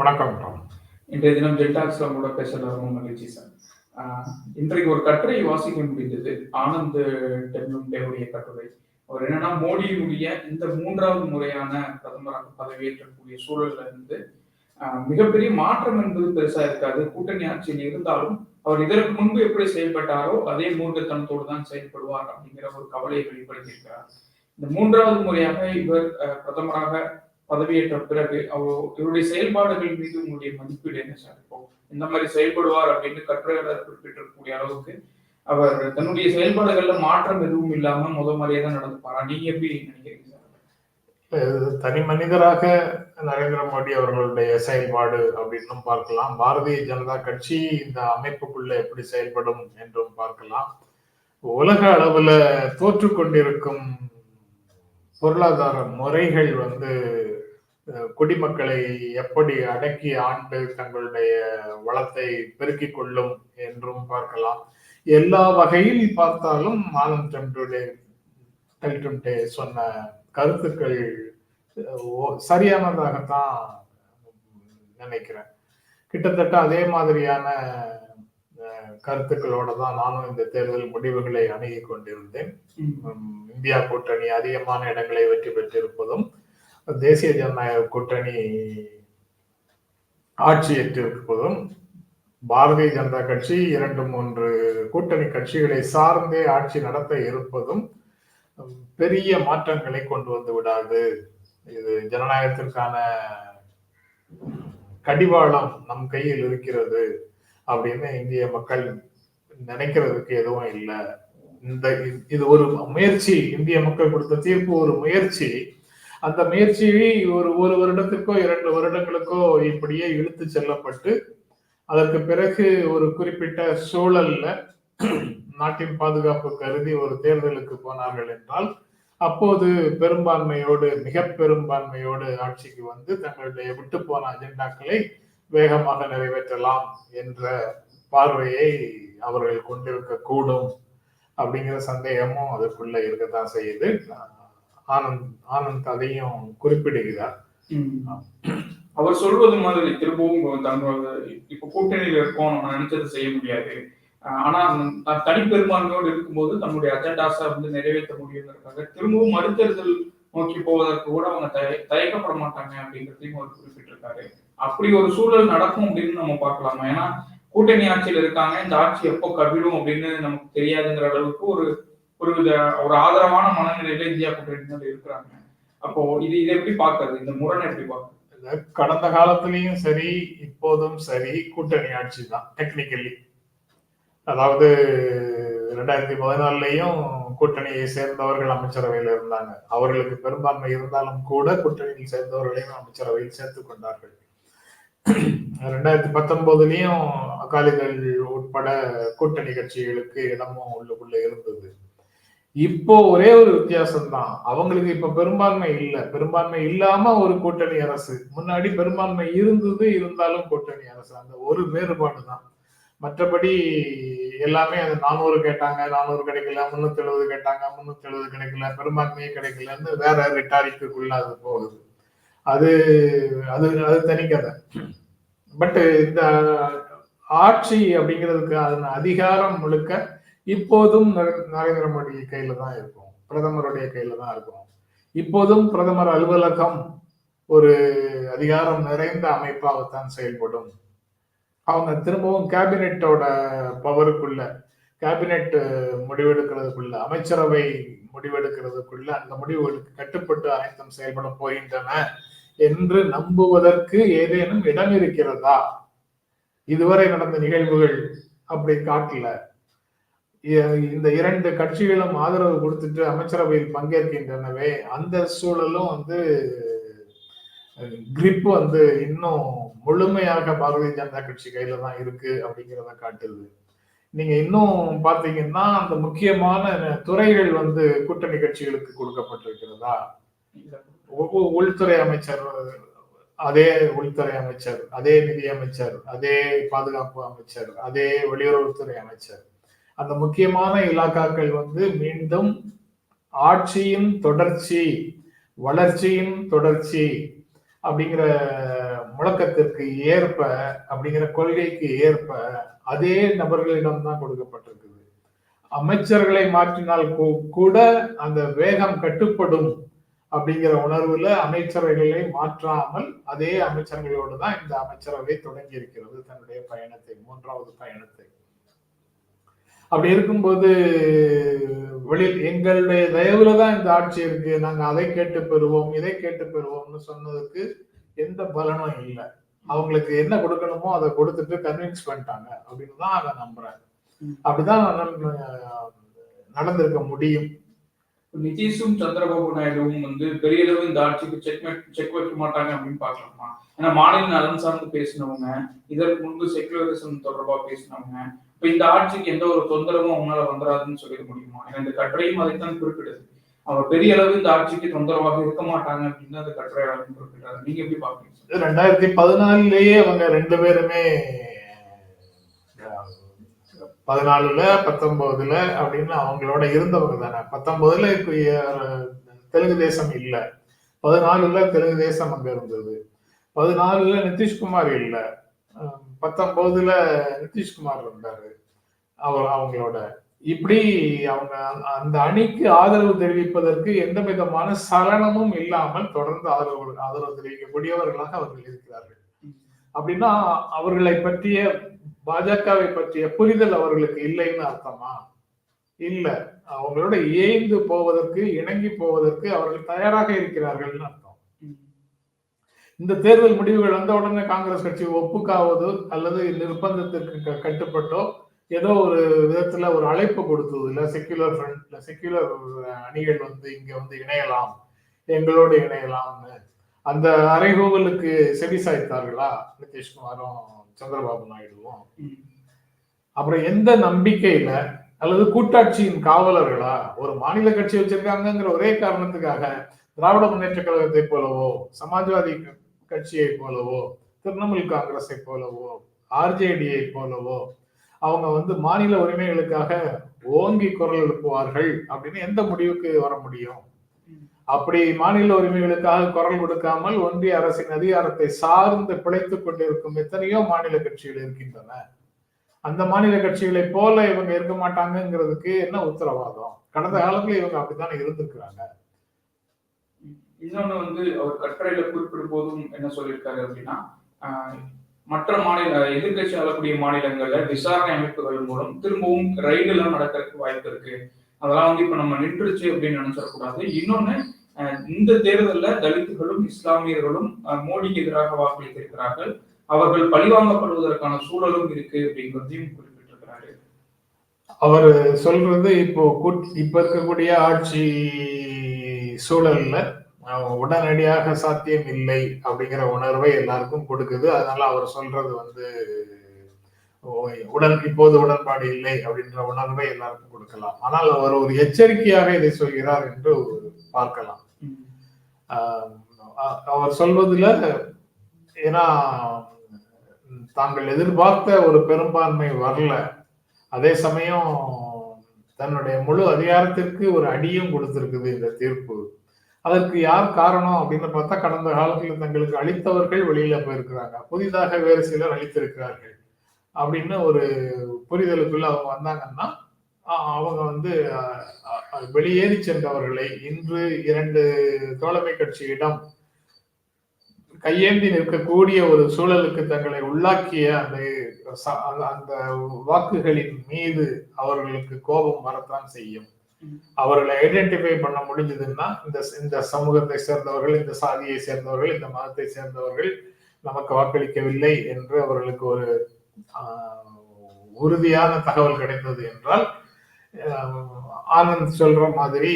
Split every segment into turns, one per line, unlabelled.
வணக்கம் டாம்.
இன்றைய தினம் ஜென்டாக்ஸ்ல கூட பேசல மகிழ்ச்சி சார். ஆஹ் இன்றைக்கு ஒரு கட்டுரை வாசிக்க முடிந்தது ஆனந்த் டெம்லுடைய கட்டுரை. அவர் என்னன்னா மோடியினுடைய இந்த மூன்றாவது முறையான பிரதமராக பதவியேற்றக்கூடிய சூழல்ல இருந்து மிகப்பெரிய மாற்றம் என்பது பெருசா இருக்காது. கூட்டணி ஆட்சியில் இருந்தாலும் அவர் இதற்கு முன்பு எப்படி செயல்பட்டாரோ அதே மூர்க்கத்தனத்தோடு தான் செயல்படுவார் அப்படிங்கிற ஒரு கவலையை வெளிப்படுத்தியிருக்கிறார். இந்த மூன்றாவது முறையாக இவர் பிரதமராக பதவியேற்ற பிறகு இவருடைய செயல்பாடுகள் மீது உங்களுடைய மதிப்பீடு என்ன சார் இப்போ? இந்த மாதிரி செயல்படுவார் அப்படின்னு கட்டுரையாளர் குறிப்பிட்டிருக்கக்கூடிய அளவுக்கு அவர் தன்னுடைய செயல்பாடுகள்ல மாற்றம் எதுவும் இல்லாம முத மாதிரியே தான் நடந்துப்பாரா நீங்க எப்படி நினைக்கிறீங்க சார்?
தனி மனிதராக நரேந்திர மோடி அவர்களுடைய செயல்பாடு அப்படின்னும் பார்க்கலாம். பாரதிய ஜனதா கட்சி இந்த அமைப்புக்குள்ள எப்படி செயல்படும் என்றும் பார்க்கலாம். உலக அளவுல தோற்று கொண்டிருக்கும் பொருளாதார முறைகள் வந்து குடிமக்களை எப்படி அடக்கி ஆண்டு தங்களுடைய வளத்தை பெருக்கிக் கொள்ளும் என்றும் பார்க்கலாம். எல்லா வகையில் பார்த்தாலும் ஆனந்த் டெம்டுடே டெல்டம்டே சொன்ன கருத்துக்கள் சரியானதாகத்தான் நினைக்கிறேன். கிட்டத்தட்ட அதே மாதிரியான கருத்துக்களோட தான் நானும் இந்த தேர்தல் முடிவுகளை அணுகி கொண்டிருந்தேன். இந்தியா கூட்டணி அதிகமான இடங்களை வெற்றி பெற்றிருப்பதும் தேசிய ஜனநாயக கூட்டணி ஆட்சியேற்றிருப்பதும் பாரதிய ஜனதா கட்சி இரண்டு மூன்று கூட்டணி கட்சிகளை சார்ந்தே ஆட்சி நடத்த இருப்பதும் பெரிய மாற்றங்களை கொண்டு வந்து விடாது. இது ஜனநாயகத்திற்கான கடிவாளம் நம் கையில் இருக்கிறது. அப்படின்னு இந்திய மக்கள் நினைக்கிறதுக்கு எதுவும் இல்லை. இந்த இது- இது ஒரு முயற்சி. இந்திய மக்கள் கொடுத்த தீர்ப்பு ஒரு முயற்சி. அந்த முயற்சி ஒரு ஒரு வருடத்திற்கோ இரண்டு வருடங்களுக்கோ இப்படியே இழுத்து செல்லப்பட்டு அதற்கு பிறகு ஒரு குறிப்பிட்ட சூழல்ல நாட்டின் பாதுகாப்பு கருதி ஒரு தேர்தலுக்கு போனார்கள் என்றால் அப்போது பெரும்பான்மையோடு மிக பெரும்பான்மையோடு ஆட்சிக்கு வந்து தங்களுடைய விட்டு போன அஜெண்டாக்களை வேகமாக நிறைவேற்றலாம் என்ற பார்வையை அவர்கள் கொண்டிருக்க கூடும் அப்படிங்கிற சந்தேகமும் அதுக்குள்ள இருக்கத்தான் செய்யுது. ஆனந்த் ஆனந்த் அதையும் குறிப்பிடுகிறார்.
அவர் சொல்வது மாதிரி திரும்பவும் தன்னோட இப்ப கூட்டணியில இருக்கோம் நம்ம நினைச்சது செய்ய முடியாது. ஆனா தனிப்பெரும்பான்மையோடு இருக்கும்போது தன்னுடைய அஜெண்டாஸை வந்து நிறைவேற்ற முடியுங்கிறதுக்காக திரும்பவும் மறுதேர்தல் நோக்கி போவதற்கு கூட அவங்க தய- தயக்கப்பட மாட்டாங்க அப்படிங்கிறதையும் அவர் குறிப்பிட்டிருக்காரு. அப்படி ஒரு சூழல் நடக்கும் அப்படின்னு நம்ம பார்க்கலாமா? ஏன்னா கூட்டணி ஆட்சியில் இருக்காங்க. இந்த ஆட்சி எப்போ கவிழும் அப்படின்னு நமக்கு தெரியாதுங்கிற அளவுக்கு ஒரு ஒரு வித ஒரு ஆதரவான மனநிலையில இந்தியா கூட்டணி இருக்கிறாங்க. அப்போ இது இதை எப்படி பார்க்கறது? இந்த முரணை எப்படி பார்க்கறது?
கடந்த காலத்திலையும் சரி இப்போதும் சரி கூட்டணி ஆட்சி தான் டெக்னிக்கலி அதாவது ரெண்டாயிரத்தி பதினாலையும் கூட்டணியை சேர்ந்தவர்கள் அமைச்சரவையில் இருந்தாங்க. அவர்களுக்கு பெரும்பான்மை இருந்தாலும் கூட கூட்டணியில் சேர்ந்தவர்களையும் அமைச்சரவையில் சேர்த்து கொண்டார்கள். ரெண்டாயிரத்தி பத்தொன்பதுலயும் அகாலிகள் உட்பட கூட்டணி கட்சிகளுக்கு இடமும் உள்ளுக்குள்ள இருந்தது. இப்போ ஒரே ஒரு வித்தியாசம் தான் அவங்களுக்கு இப்ப பெரும்பான்மை இல்லை. பெரும்பான்மை இல்லாம ஒரு கூட்டணி அரசு. முன்னாடி பெரும்பான்மை இருந்தது இருந்தாலும் கூட்டணி அரசு. அந்த ஒரு வேறுபாடு தான். மற்றபடி எல்லாமே அது நானூறு கேட்டாங்க நானூறு கிடைக்கல முன்னூத்தி எழுபது கேட்டாங்க முன்னூத்தி எழுபது கிடைக்கல பெரும்பான்மையே கிடைக்கலன்னு வேற ரிட்டாரிக்குள்ள அது போகுது. அது அது அது தனிக்கதை பட்டு இந்த ஆட்சி அப்படிங்கிறதுக்கு அதன் அதிகாரம் முழுக்க இப்போதும் நரேந்திர மோடி கையில தான் இருக்கும். பிரதமருடைய கையில தான் இருக்கும். இப்போதும் பிரதமர் அலுவலகம் ஒரு அதிகாரம் நிறைந்த அமைப்பாகத்தான் செயல்படும். அவங்க திரும்பவும் கேபினெட்டோட பவருக்குள்ள கேபினெட் முடிவெடுக்கிறதுக்குள்ள அமைச்சரவை முடிவெடுக்கிறதுக்குள்ள அந்த முடிவுகளுக்கு கட்டுப்பட்டு அனைத்தும் செயல்பட போகின்றன. என்று நம்புவதற்கு ஏதேனும் இடம் இருக்கிறதா? இதுவரை நடந்த நிகழ்வுகள் அப்படி காட்டல. இந்த இரண்டு கட்சிகளும் ஆதரவு கொடுத்துட்டு அமைச்சரவையில் பங்கேற்கின்றனவே அந்த சூழலும் வந்து கிரிப் வந்து இன்னும் முழுமையாக பாரதிய ஜனதா கட்சி கையில தான் இருக்கு அப்படிங்கிறத காட்டுது. நீங்க இன்னும் பாத்தீங்கன்னா அந்த முக்கியமான துறைகள் வந்து கூட்டணி கட்சிகளுக்கு கொடுக்கப்பட்டிருக்கிறதா? உள்துறை அமைச்சர் அதே உள்துறை அமைச்சர் அதே நிதி அமைச்சர் அதே பாதுகாப்பு அமைச்சர் அதே வெளியுறவுத்துறை அமைச்சர். அந்த முக்கியமான இலாக்காக்கள் வந்து மீண்டும் ஆட்சியின் தொடர்ச்சி வளர்ச்சியின் தொடர்ச்சி அப்படிங்கிற முழக்கத்திற்கு ஏற்ப அப்படிங்கிற கொள்கைக்கு ஏற்ப அதே நபர்களிடம் தான் கொடுக்கப்பட்டிருக்குது. அமைச்சர்களை மாற்றினால் கூட அந்த வேகம் கட்டுப்படும் அப்படிங்கிற உணர்வுல அமைச்சரவைகளை மாற்றாமல் அதே அமைச்சர்களோடு தான் இந்த அமைச்சரவை தொடங்கி இருக்கிறது தன்னுடைய பயணத்தை மூன்றாவது பயணத்தை. அப்படி இருக்கும்போது வெளியில் எங்களுடைய தயவுல தான் இந்த ஆட்சி இருக்கு. நாங்க அதை கேட்டு பெறுவோம் இதை கேட்டு பெறுவோம்னு சொன்னதுக்கு எந்த பலனும் இல்லை. அவங்களுக்கு என்ன கொடுக்கணுமோ அதை கொடுத்துட்டு கன்வின்ஸ் பண்ணிட்டாங்க அப்படின்னு தான் அதை நம்புறேன். அப்படிதான் நடந்திருக்க முடியும்.
நிதிஷும் சந்திரபாபு நாயுடுவும் வந்து பெரிய அளவு இந்த ஆட்சிக்கு செக் செக் வைக்க மாட்டாங்க அப்படின்னு பாக்கலாமா ஏன்னா மாநில நலன் சார்ந்து பேசினவங்க இதற்கு முன்பு செக்குலரிசம் தொடர்பா பேசினவங்க இப்ப இந்த ஆட்சிக்கு எந்த ஒரு தொந்தரவும் அவங்களால வந்துடாதுன்னு சொல்லிட முடியுமா? ஏன்னா இந்த கட்டுரையும் அதைத்தான் குறிப்பிடுது. அவர் பெரிய அளவு இந்த ஆட்சிக்கு தொந்தரவாக இருக்க மாட்டாங்க அப்படின்னு அந்த கட்டுரையாளர் குறிப்பிட்டாரு நீங்க எப்படி பாக்குறீங்க
ரெண்டாயிரத்தி பதினாலுலயே அவங்க ரெண்டு பேருமே பதினாலுல பத்தொன்பதுல அப்படின்னு அவங்களோட இருந்தவங்க தானே. பத்தொன்பதுல தெலுங்கு தேசம் இல்ல. பதினாலுல தெலுங்கு தேசம் அங்க இருந்தது. பதினாலுல நிதிஷ்குமார் இல்ல. பத்தொன்பதுல நிதிஷ்குமார் இருந்தாரு. அவர் அவங்களோட. இப்படி அவங்க அந்த அணிக்கு ஆதரவு தெரிவிப்பதற்கு எந்த விதமான சலனமும் இல்லாமல் தொடர்ந்து ஆதரவு ஆதரவு தெரிவிக்கக்கூடியவர்களாக அவர்கள் இருக்கிறார்கள். அப்படின்னா அவர்களை பற்றிய பாஜகவை பற்றிய புரிதல் அவர்களுக்கு இல்லைன்னு அர்த்தமா? இல்ல. அவங்களோட ஏய்ந்து போவதற்கு இணங்கி போவதற்கு அவர்கள் தயாராக இருக்கிறார்கள்னு அர்த்தம். இந்த தேர்தல் முடிவுகள் வந்த உடனே காங்கிரஸ் கட்சி ஒப்புக்காவதோ அல்லது நிர்பந்தத்திற்கு கட்டுப்பட்டோ ஏதோ ஒரு விதத்துல ஒரு அழைப்பு கொடுத்தது. இல்ல செக்யூலர் ஃப்ரண்ட் இல்ல செக்யூலர் அணிகள் வந்து இங்க வந்து இணையலாம். எங்களோடு இணையலாம்னு. அந்த அறைகூவலுக்கு செவி சாய்த்தார்களா? நிதிஷ்குமாரும் சந்திரபாபு நாயுடுவும் அப்புறம் எந்த நம்பிக்கையில அல்லது கூட்டாட்சியின் காவலர்களா ஒரு மாநில கட்சி வச்சிருக்காங்கங்கிற ஒரே காரணத்துக்காக திராவிட முன்னேற்ற கழகத்தை போலவோ சமாஜ்வாதி கட்சியை போலவோ திரிணாமுல் காங்கிரஸை போலவோ ஆர்ஜேடியை போலவோ அவங்க வந்து மாநில உரிமைகளுக்காக ஓங்கி குரல் எழுப்புவார்கள் அப்படின்னு எந்த முடிவுக்கு வர முடியும்? அப்படி மாநில உரிமைகளுக்காக குரல் கொடுக்காமல் ஒன்றிய அரசின் அதிகாரத்தை சார்ந்து பிழைத்துக் கொண்டிருக்கும் எத்தனையோ மாநில கட்சிகள் இருக்கின்றன. அந்த மாநில கட்சிகளை போல இவங்க இருக்க மாட்டாங்கங்கிறதுக்கு என்ன உத்தரவாதம்? கடந்த காலத்துல இவங்க அப்படித்தானே இருந்திருக்கிறாங்க.
இன்னொன்னு வந்து அவர் கட்டுரையில குறிப்பிடும் போதும் என்ன சொல்லியிருக்காரு அப்படின்னா ஆஹ், மற்ற மாநில எதிர்கட்சி ஆளக்கூடிய மாநிலங்கள்ல விசாரணை அமைப்புகள் மூலம் திரும்பவும் ரைடு எல்லாம் நடக்கிறதுக்கு வாய்ப்பு இருக்கு. அதெல்லாம் வந்து இப்ப நம்ம நின்றுச்சு அப்படின்னு நினைச்சிடக்கூடாது. இன்னொன்னு இந்த தேர்தலில் தலித்துகளும் இஸ்லாமியர்களும் மோடிக்கு எதிராக வாக்களித்திருக்கிறார்கள். அவர்கள் பழிவாங்கப்படுவதற்கான சூழலும் இருக்கு அப்படிங்கிறதையும் குறிப்பிட்டிருக்கிறாரு.
அவர் சொல்றது இப்போ இப்ப இருக்கக்கூடிய ஆட்சி சூழல்ல உடனடியாக சாத்தியம் இல்லை அப்படிங்கிற உணர்வை எல்லாருக்கும் கொடுக்குது. அதனால அவர் சொல்றது வந்து உடன் இப்போது உடன்பாடு இல்லை அப்படின்ற உணர்வை எல்லாருக்கும் கொடுக்கலாம். ஆனால் அவர் ஒரு எச்சரிக்கையாக இதை சொல்கிறார் என்று பார்க்கலாம். அவர் சொல்வதில் ஏன்னா தாங்கள் எதிர்பார்த்த ஒரு பெரும்பான்மை வரல. அதே சமயம் தன்னுடைய முழு அதிகாரத்திற்கு ஒரு அடியும் கொடுத்திருக்குது இந்த தீர்ப்பு. அதற்கு யார் காரணம் அப்படின்னு பார்த்தா கடந்த காலத்தில் தங்களுக்கு அளித்தவர்கள் வெளியில போயிருக்கிறாங்க. புதிதாக வேறு சிலர் அளித்திருக்கிறார்கள் அப்படின்னு ஒரு புரிதலுக்குள்ள அவங்க வந்தாங்கன்னா அவங்க வந்து வெளியேறி சென்றவர்களை இன்று இரண்டு தோழமை கட்சியிடம் கையேந்தி நிற்கக்கூடிய ஒரு சூழலுக்கு தங்களை உள்ளாக்கிய அந்த அந்த- வாக்குகளின் மீது அவர்களுக்கு கோபம் வரத்தான் செய்யும். அவர்களை ஐடென்டிஃபை பண்ண முடிஞ்சதுன்னா இந்த இந்த சமூகத்தை சேர்ந்தவர்கள் இந்த சாதியை சேர்ந்தவர்கள் இந்த மதத்தை சேர்ந்தவர்கள் நமக்கு வாக்களிக்கவில்லை என்று அவர்களுக்கு ஒரு உறுதியான தகவல் கிடைத்தது என்றால் ஆனந்த் சொல்ற மாதிரி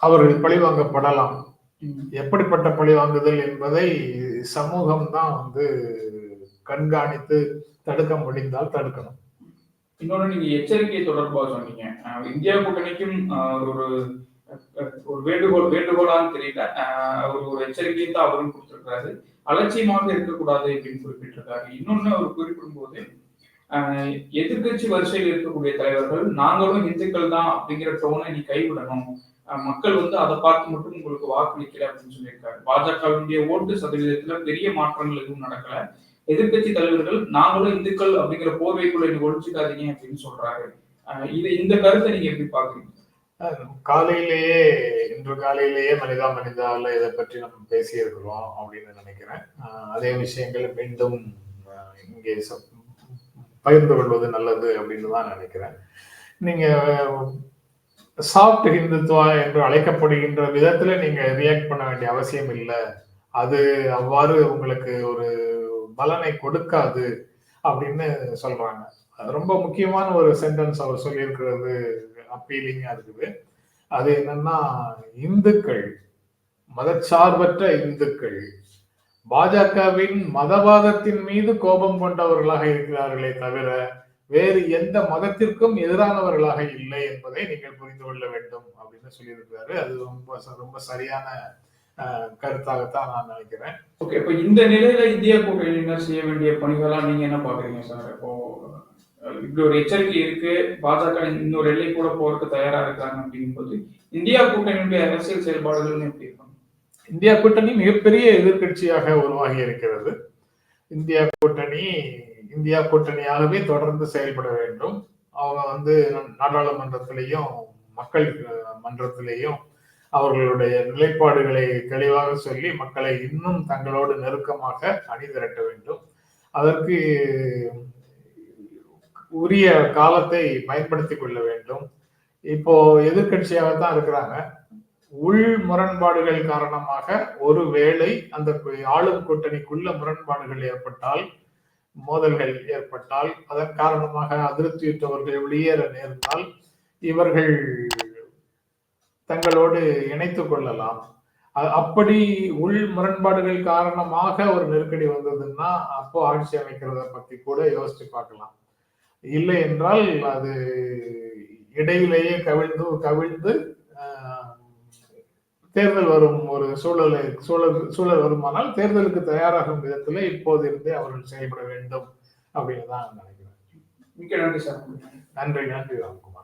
அவர்கள் பழிவாங்கப்படலாம் எப்படிப்பட்ட பழிவாங்குதல் என்பதை சமூகம் தான் வந்து கண்காணித்து தடுக்க முடிந்தால் தடுக்கணும்.
இன்னொன்று நீங்க எச்சரிக்கை தொடர்பாக சொன்னீங்க. இந்தியா கூட்டணிக்கும் ஒரு ஒரு வேண்டுகோள் வேண்டுகோளான்னு தெரியல அவர் ஒரு எச்சரிக்கையை தான் அவரும் கொடுத்துருக்காரு அலட்சியமாக இருக்கக்கூடாது அப்படின்னு குறிப்பிட்டிருக்காரு. இன்னொன்னு அவர் குறிப்பிடும் போது எதிர்கட்சி எதிர்க்கட்சி வரிசையில் இருக்கக்கூடிய தலைவர்கள் நாங்களும் இந்துக்கள் தான் அப்படிங்கிற டோனை நீ கைவிடணும். மக்கள் வந்து அதை பார்த்து மட்டும் உங்களுக்கு வாக்களிக்கல அப்படின்னு சொல்லியிருக்காரு. பாஜகவினுடைய ஓட்டு சதவீதத்துல பெரிய மாற்றங்கள் எதுவும் நடக்கல. எதிர்க்கட்சி தலைவர்கள் நாங்களும் இந்துக்கள் அப்படிங்கிற போர்வைக்குள்ள நீங்க ஒழிச்சுக்காதீங்க அப்படின்னு சொல்றாரு. இது இந்த கருத்தை நீங்க எப்படி பாக்குறீங்க
காலையிலேயே இன்று காலையிலேயே மனிதா மனிதாவில் இதை பற்றி நம்ம பேசியிருக்கிறோம் அப்படின்னு நினைக்கிறேன். அதே விஷயங்கள் மீண்டும் இங்கே பகிர்ந்து கொள்வது நல்லது அப்படின்னு தான் நினைக்கிறேன். நீங்க சாஃப்ட் ஹிந்துத்துவா என்று அழைக்கப்படுகின்ற விதத்துல நீங்க ரியாக்ட் பண்ண வேண்டிய அவசியம் இல்லை. அது அவ்வாறு உங்களுக்கு ஒரு பலனை கொடுக்காது அப்படின்னு சொல்றாங்க. அது ரொம்ப முக்கியமான ஒரு சென்டென்ஸ் அவர் சொல்லியிருக்கிறது அப்பீலிங்கா இருக்குது. அது என்னன்னா இந்துக்கள் மதச்சார்பற்ற இந்துக்கள் பாஜகவின் மதவாதத்தின் மீது கோபம் கொண்டவர்களாக இருக்கிறார்களே தவிர வேறு எந்த மதத்திற்கும் எதிரானவர்களாக இல்லை என்பதை நீங்கள் புரிந்து கொள்ள வேண்டும் அப்படின்னு சொல்லியிருக்கிறாரு. அது ரொம்ப ச- ரொம்ப சரியான கருத்தாகத்தான் நான் நினைக்கிறேன்.
ஓகே இப்போ இந்த நிலையில இந்தியா கூட்டணியினர் செய்ய வேண்டிய பணிகளா நீங்க என்ன பாக்குறீங்க சார்? இப்போ இப்படி ஒரு எச்சரிக்கை இருக்கு. பாஜக இன்னொரு எல்லை கூட போறதுக்கு தயாரா இருக்காங்க அப்படிங்கும்போது இந்தியா கூட்டணியுடைய அரசியல் செயல்பாடுகள் எப்படி இருக்கும்?
இந்தியா கூட்டணி மிகப்பெரிய எதிர்க்கட்சியாக உருவாகி இருக்கிறது இந்தியா கூட்டணி இந்தியா கூட்டணியாகவே தொடர்ந்து செயல்பட வேண்டும். அவங்க வந்து நாடாளுமன்றத்திலையும் மக்கள் மன்றத்திலையும் அவர்களுடைய நிலைப்பாடுகளை தெளிவாக சொல்லி மக்களை இன்னும் தங்களோடு நெருக்கமாக அணிதிரட்ட வேண்டும். அதற்கு உரிய காலத்தை பயன்படுத்தி கொள்ள வேண்டும். இப்போ எதிர்க்கட்சியாகத்தான் இருக்கிறாங்க. உள் முரண்பாடுகள் காரணமாக ஒருவேளை அந்த ஆளும் கூட்டணிக்குள்ள முரண்பாடுகள் ஏற்பட்டால் மோதல்கள் ஏற்பட்டால் அதன் காரணமாக அதிருப்தியுற்றவர்கள் வெளியேற நேர்ந்தால் இவர்கள் தங்களோடு இணைத்துக் கொள்ளலாம். அப்படி உள் முரண்பாடுகள் காரணமாக ஒரு நெருக்கடி வந்ததுன்னா அப்போ ஆட்சி அமைக்கிறத பத்தி கூட யோசிச்சு பார்க்கலாம். இல்லை என்றால் அது இடையிலேயே கவிழ்ந்து கவிழ்ந்து தேர்தல் வரும் ஒரு சூழலை சூழல் சூழல் வருமானால் தேர்தலுக்கு தயாராகும் விதத்துல இப்போது இருந்தே அவர்கள் செயல்பட வேண்டும் அப்படின்னு தான் நினைக்கிறேன்.
மிக்க நன்றி சார்.
நன்றி நன்றி ராம்குமார்.